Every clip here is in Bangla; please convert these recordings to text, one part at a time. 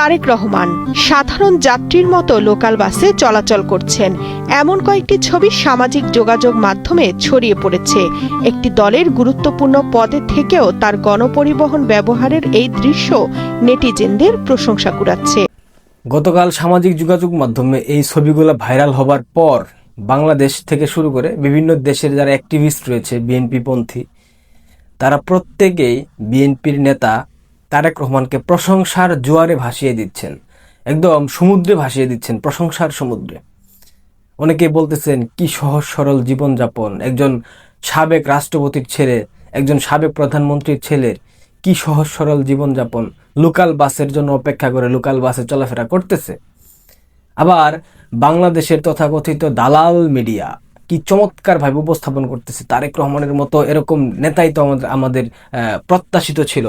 তারেক রহমান। সাধারণ যাত্রীর মতো লোকাল বাসে চলাচল করছেন। এমন কয়েকটি ছবি সামাজিক যোগাযোগ মাধ্যমে ছড়িয়ে পড়েছে। একটি দলের গুরুত্বপূর্ণ পদে থেকেও তার গণপরিবহন ব্যবহারের এই দৃশ্য নেটিজেনদের প্রশংসা কুড়াচ্ছে। গতকাল সামাজিক যোগাযোগ মাধ্যমে এই ছবিগুলো ভাইরাল হবার পর বাংলাদেশ থেকে শুরু করে বিভিন্ন দেশের যারা অ্যাক্টিভিস্ট রয়েছে, বিএনপি পন্থী, তারা প্রত্যেকেই বিএনপির নেতা তারেক রহমানকে প্রশংসার জোয়ারে ভাসিয়ে দিচ্ছেন। একদম সমুদ্রে ভাসিয়ে দিচ্ছেন, প্রশংসার সমুদ্রে। অনেকে বলতেছেন, কি সহজ সরল জীবনযাপন। একজন সাবেক রাষ্ট্রপতির ছেলে, একজন সাবেক প্রধানমন্ত্রীর ছেলের কি সহজ সরল জীবনযাপন। লোকাল বাসের জন্য অপেক্ষা করে লোকাল বাসে চলাফেরা করতেছে। আবার বাংলাদেশের তথাকথিত দালাল মিডিয়া কি চমৎকার ভাবে উপস্থাপন করতেছে। তারেক রহমানের মতো এরকম নেতাই তো আমাদের আমাদের প্রত্যাশিত ছিল।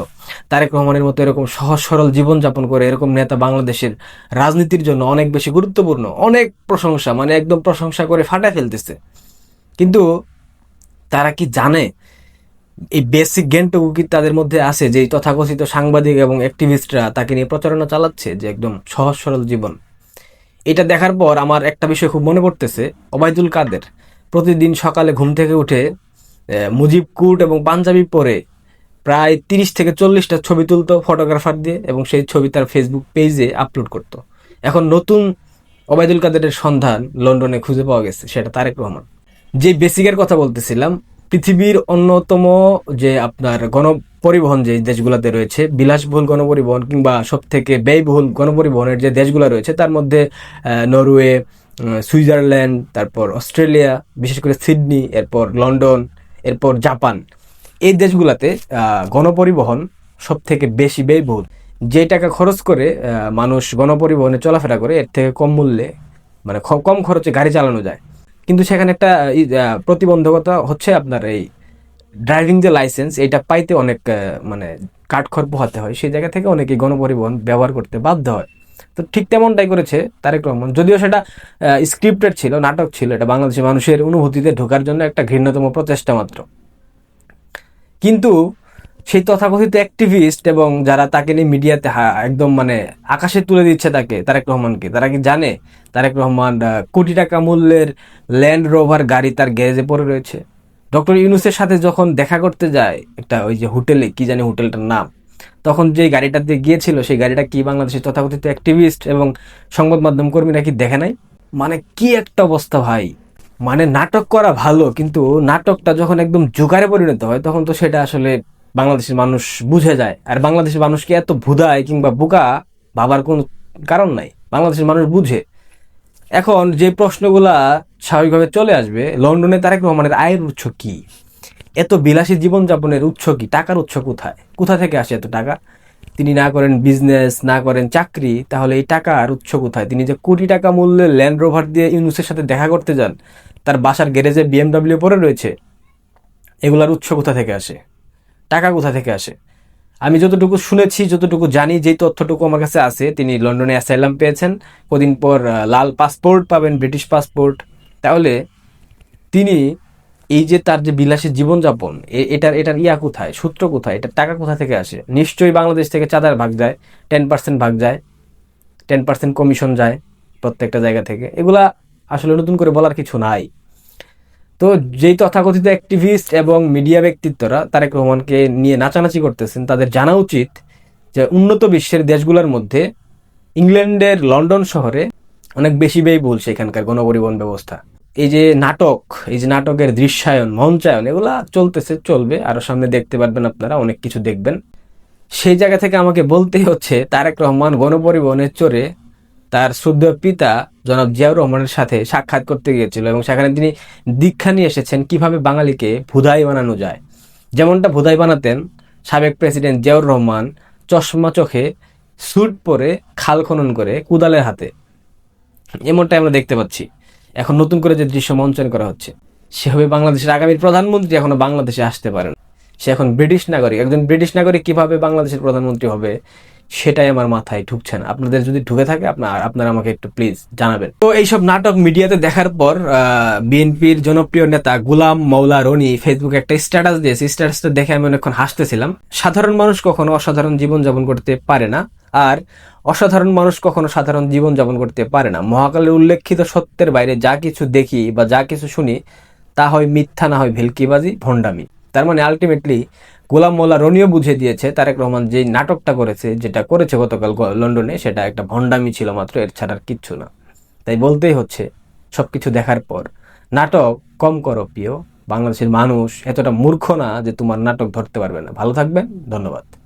তারেক রহমানের মতো এরকম সহজ সরল জীবনযাপন করে এরকম নেতা বাংলাদেশের রাজনীতির জন্য অনেক বেশি গুরুত্বপূর্ণ, অনেক প্রশংসা মানে একদম প্রশংসা করে ফাটায় ফেলতেছে। কিন্তু তারা কি জানে? এই বেসিক জ্ঞানটুকু কি তাদের মধ্যে আছে? যে তথাকথিত সাংবাদিক এবং অ্যাক্টিভিস্টরা তাকে নিয়ে প্রচারণা চালাচ্ছে যে একদম সহজ সরল জীবন। এটা দেখার পর আমার একটা বিষয় খুব মনে পড়তেছে, ওবায়দুল কাদের। প্রতিদিন সকালে ঘুম থেকে উঠে মুজিব কুট এবং পাঞ্জাবি পরে প্রায় তিরিশ থেকে চল্লিশটা ছবি তুলতো ফটোগ্রাফার দিয়ে এবং সেই ছবি তার ফেসবুক পেজে আপলোড করতো। এখন নতুন ওবায়দুল কাদেরের সন্ধান লন্ডনে খুঁজে পাওয়া গেছে, সেটা তারেক রহমান। যে বেসিকের কথা বলতেছিলাম, পৃথিবীর অন্যতম যে আপনার গণপরিবহন যে দেশগুলোতে রয়েছে, বিলাসবহুল গণপরিবহন কিংবা সব থেকে ব্যয়বহুল গণপরিবহনের যে দেশগুলো রয়েছে, তার মধ্যে নরওয়ে সুইজারল্যান্ড, তারপর অস্ট্রেলিয়া, বিশেষ করে সিডনি, এরপর লন্ডন, এরপর জাপান। এই দেশগুলোতে গণপরিবহন সব থেকে বেশি ব্যয়বহুল। যে টাকা খরচ করে মানুষ গণপরিবহনে চলাফেরা করে, এর থেকে কম মূল্যে মানে কম খরচে গাড়ি চালানো যায়। কিন্তু সেখানে একটা প্রতিবন্ধকতা হচ্ছে আপনার এই ড্রাইভিং যে লাইসেন্স এটা পাইতে অনেক মানে কাঠখড় পোহাতে হয়। সেই জায়গা থেকে অনেকে গণপরিবহন ব্যবহার করতে বাধ্য হয়। তো ঠিক তেমনটাই করেছে তারেক রহমান। যদিও সেটা স্ক্রিপ্টেড ছিল, নাটক ছিল, এটা বাংলাদেশের মানুষের অনুভূতিতে ঢোকার জন্য একটা ঘৃণ্যতম প্রচেষ্টা মাত্র। কিন্তু সেই তথাকথিত অ্যাক্টিভিস্ট এবং যারা তাকে নিয়ে মিডিয়াতে একদম মানে আকাশে তুলে দিচ্ছে তাকে, তারেক রহমানকে, তারা কি জানে তারেক রহমান কোটি টাকা মূল্যের ল্যান্ড রোভার গাড়ি তার গ্যারেজে পড়ে রয়েছে? ডক্টর ইউনুসের সাথে যখন দেখা করতে যায় একটা ওই যে হোটেলে, কি জানি হোটেলটার নাম তখন যে গাড়িটাতে গিয়েছিল, সেই গাড়িটা কি বাংলাদেশের তথাকথিত অ্যাক্টিভিস্ট এবং সংবাদ মাধ্যম কর্মীরা কি দেখে নাই? মানে কি একটা অবস্থা ভাই। মানে নাটক করা ভালো, কিন্তু নাটকটা যখন একদম জোগাড়ে পরিণত হয়, তখন তো সেটা আসলে বাংলাদেশের মানুষ বুঝে যায়। আর বাংলাদেশের মানুষকে এত ভুদায় কিংবা বোকা? ভাবার কোনো কারণ নাই। বাংলাদেশের মানুষ বুঝে। এখন যে প্রশ্নগুলা স্বাভাবিকভাবে চলে আসবে, লন্ডনে তারেক রহমানের আয়ের উৎস কি? এত বিলাসী জীবনযাপনের উৎস কি? টাকার উৎস কোথায়? কোথা থেকে আসে এত টাকা? তিনি না করেন বিজনেস না করেন চাকরি, তাহলে এই টাকার উৎস কোথায়? তিনি যে কোটি টাকা মূল্যে ল্যান্ড রোভার দিয়ে ইউনুসের সাথে দেখা করতে যান, তার বাসার গ্যারেজে বিএমডাব্লিউ পরে রয়েছে, এগুলার উৎস কোথা থেকে আসে? টাকা কোথা থেকে আসে? আমি যতটুকু শুনেছি, যতটুকু জানি, যেই তথ্যটুকু আমার কাছে আছে, তিনি লন্ডনে অ্যাসাইলাম পেয়েছেন, কদিন পর লাল পাসপোর্ট পাবেন ব্রিটিশ পাসপোর্ট তাহলে তিনি এই যে তার যে বিলাসী জীবনযাপন এটার এটার ইয়া কোথায়? সূত্র কোথায়? এটার টাকা কোথা থেকে আসে? নিশ্চয়ই বাংলাদেশ থেকে চাঁদার ভাগ যায় টেন পার্সেন্ট ভাগ যায় টেন পার্সেন্ট কমিশন যায় প্রত্যেকটা জায়গা থেকে। এগুলা আসলে নতুন করে বলার কিছু নাই। তো যেই তথাকথিত অ্যাক্টিভিস্ট এবং মিডিয়া ব্যক্তিত্বরা তারেক রহমানকে নিয়ে নাচানাচি করতেছেন, তাদের জানা উচিত যে উন্নত বিশ্বের দেশগুলোর মধ্যে ইংল্যান্ডের লন্ডন শহরে অনেক বেশি ব্যয়বহুল সেখানকার গণপরিবহন ব্যবস্থা। এই যে নাটক, এই যে নাটকের দৃশ্যায়ন, মঞ্চায়ন, এগুলা চলতেছে, চলবে। আরও সামনে দেখতে পারবেন আপনারা, অনেক কিছু দেখবেন। সেই জায়গা থেকে আমাকে বলতেই হচ্ছে, তারেক রহমান গণপরিবহনে চড়ে তার শুদ্ধ পিতা জনাব জিয়াউর রহমানের সাথে সাক্ষাৎ করতে গিয়েছিল এবং সেখানে তিনি দীক্ষা নিয়ে এসেছেন কীভাবে বাঙালিকে ভুদাই বানানো যায়। যেমনটা ভুদাই বানাতেন সাবেক প্রেসিডেন্ট জিয়াউর রহমান, চশমা চোখে স্যুট পরে খাল খনন করে কুদালের হাতে। এমনটাই আমরা দেখতে পাচ্ছি। এখন নতুন করে যে দৃশ্য মঞ্চন করা হচ্ছে, সে হবে বাংলাদেশের আগামী প্রধানমন্ত্রী, এখনও বাংলাদেশে আসতে পারেন সে এখন ব্রিটিশ নাগরিক। একজন ব্রিটিশ নাগরিক কীভাবে বাংলাদেশের প্রধানমন্ত্রী হবে, সেটাই আমার মাথায় ঢুকছে না। আপনাদের যদি ঢুকে থাকে আপনার আপনারা আমাকে একটু প্লিজ জানাবেন। তো এইসব নাটক মিডিয়াতে দেখার পর বিএনপির জনপ্রিয় নেতা গুলাম মৌলা রনি ফেসবুকে একটা স্ট্যাটাস দিয়েছে। স্ট্যাটাসটা দেখে আমি অনেকক্ষণ হাসতেছিলাম। সাধারণ মানুষ কখনো অসাধারণ জীবনযাপন করতে পারে না। আর অসাধারণ মানুষ কখনো সাধারণ জীবন যাপন করতে পারে না। মহাকালের উল্লেখিত সত্যের বাইরে যা কিছু দেখি বা যা কিছু শুনি, তা হয় মিথ্যা, না হয় ভেলকিবাজি, ভণ্ডামি। তার মানে আলটিমেটলি গোলাম মোল্লা রনিও বুঝে দিয়েছে, তারেক রহমান যে নাটকটা করেছে, যেটা করেছে গতকাল লন্ডনে, সেটা একটা ভণ্ডামি ছিল মাত্র, এর ছাড়া আর কিচ্ছু না। তাই বলতেই হচ্ছে সব কিছু দেখার পর, নাটক কম করো প্রিয় বাংলাদেশের মানুষ এতটা মূর্খ না যে তোমার নাটক ধরতে পারবে না। ভালো থাকবেন, ধন্যবাদ।